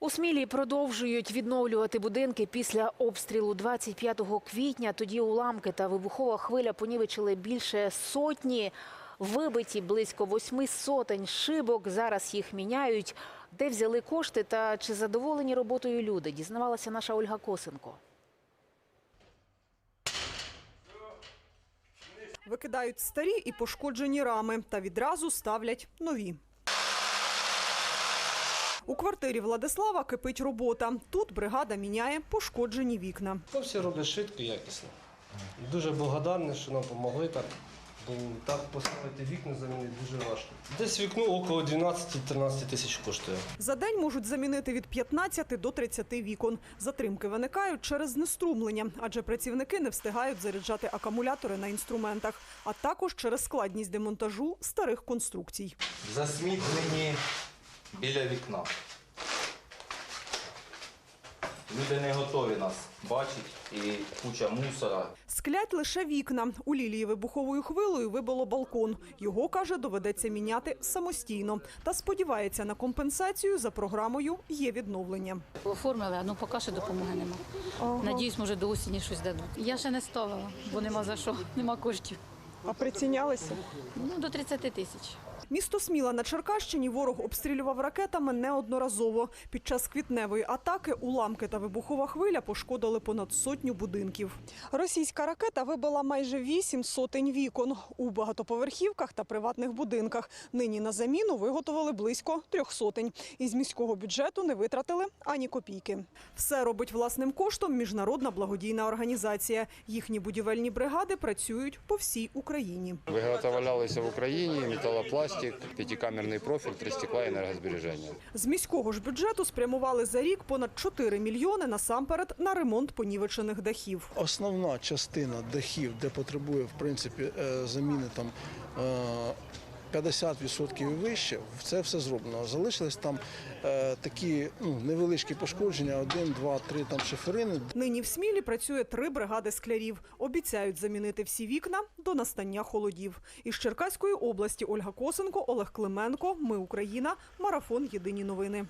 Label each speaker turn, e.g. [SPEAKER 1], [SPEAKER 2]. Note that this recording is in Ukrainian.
[SPEAKER 1] У Смілі продовжують відновлювати будинки після обстрілу 25 квітня. Тоді уламки та вибухова хвиля понівечили більше сотні. Вибиті близько восьми сотень шибок. Зараз їх міняють. Де взяли кошти та чи задоволені роботою люди? Дізнавалася наша Ольга Косенко.
[SPEAKER 2] Викидають старі і пошкоджені рами та відразу ставлять нові. У квартирі Владислава кипить робота. Тут бригада міняє пошкоджені вікна.
[SPEAKER 3] То все роблять швидко і якісно. Дуже благодарний, що нам допомогли так. Бо так поставити вікна замінити дуже важко. Десь вікно около 12-13 тисяч коштує.
[SPEAKER 2] За день можуть замінити від 15 до 30 вікон. Затримки виникають через знеструмлення, адже працівники не встигають заряджати акумулятори на інструментах, а також через складність демонтажу старих конструкцій.
[SPEAKER 4] засмітлені біля вікна. Люди не готові нас бачити і куча мусора.
[SPEAKER 2] Склять лише вікна. У Лілії вибуховою хвилою вибило балкон. Його, каже, доведеться міняти самостійно. Та сподівається на компенсацію за програмою «Є відновлення».
[SPEAKER 5] Оформили, а ну поки що допомоги нема. Надіюсь, може до осені щось дадуть. Я ще не ставила, бо нема за що, нема коштів.
[SPEAKER 2] А прицінялися?
[SPEAKER 5] Ну, до 30 тисяч.
[SPEAKER 2] Місто Сміла на Черкащині ворог обстрілював ракетами неодноразово. Під час квітневої атаки уламки та вибухова хвиля пошкодили понад сотню будинків. Російська ракета вибила майже вісім сотень вікон у багатоповерхівках та приватних будинках. Нині на заміну виготовили близько трьох сотень. Із міського бюджету не витратили ані копійки. Все робить власним коштом міжнародна благодійна організація. Їхні будівельні бригади працюють по всій Україні.
[SPEAKER 6] Виготовлялися в Україні металопластик, п'ятикамерний профіль, три стекла і енергозбереження.
[SPEAKER 2] З міського ж бюджету спрямували за рік понад 4 мільйони насамперед на ремонт понівечених дахів.
[SPEAKER 7] Основна частина дахів, де потребує в принципі е, заміни там е, 50% і вище, це все зроблено. Залишились там е, такі ну, невеличкі пошкодження, один, два, три там шиферини.
[SPEAKER 2] Нині в Смілі працює три бригади склярів. Обіцяють замінити всі вікна до настання холодів. Із Черкаської області Ольга Косенко, Олег Клименко. Ми Україна. Марафон. Єдині новини.